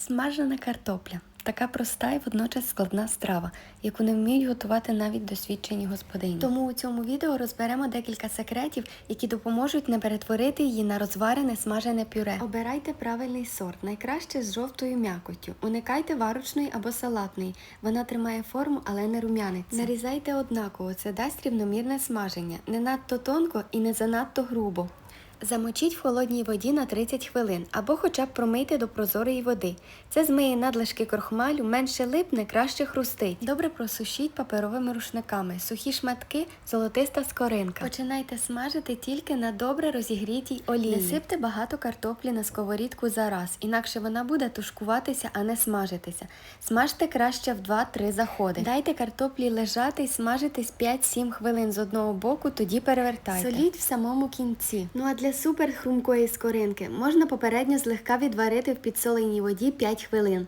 Смажена картопля така проста і водночас складна страва, яку не вміють готувати навіть досвідчені господині. Тому у цьому відео розберемо декілька секретів, які допоможуть не перетворити її на розварене смажене пюре. Обирайте правильний сорт, найкраще з жовтою м'якоттю. Уникайте варочної або салатної. Вона тримає форму, але не рум'яниться. Нарізайте однаково, це дасть рівномірне смаження, не надто тонко і не занадто грубо. Замочіть в холодній воді на 30 хвилин або хоча б промийте до прозорої води. Це змиє надлишки крохмалю, менше липне, краще хрустить. Добре просушіть паперовими рушниками, сухі шматки, золотиста скоринка. Починайте смажити тільки на добре розігрітій олії. Не сипте багато картоплі на сковорідку за раз, інакше вона буде тушкуватися, а не смажитися. Смажте краще в 2-3 заходи. Дайте картоплі лежати і смажитись 5-7 хвилин з одного боку, тоді перевертайте. Соліть в самому кінці. Ну а для супер хрумкої скоринки можна попередньо злегка відварити в підсоленій воді 5 хвилин.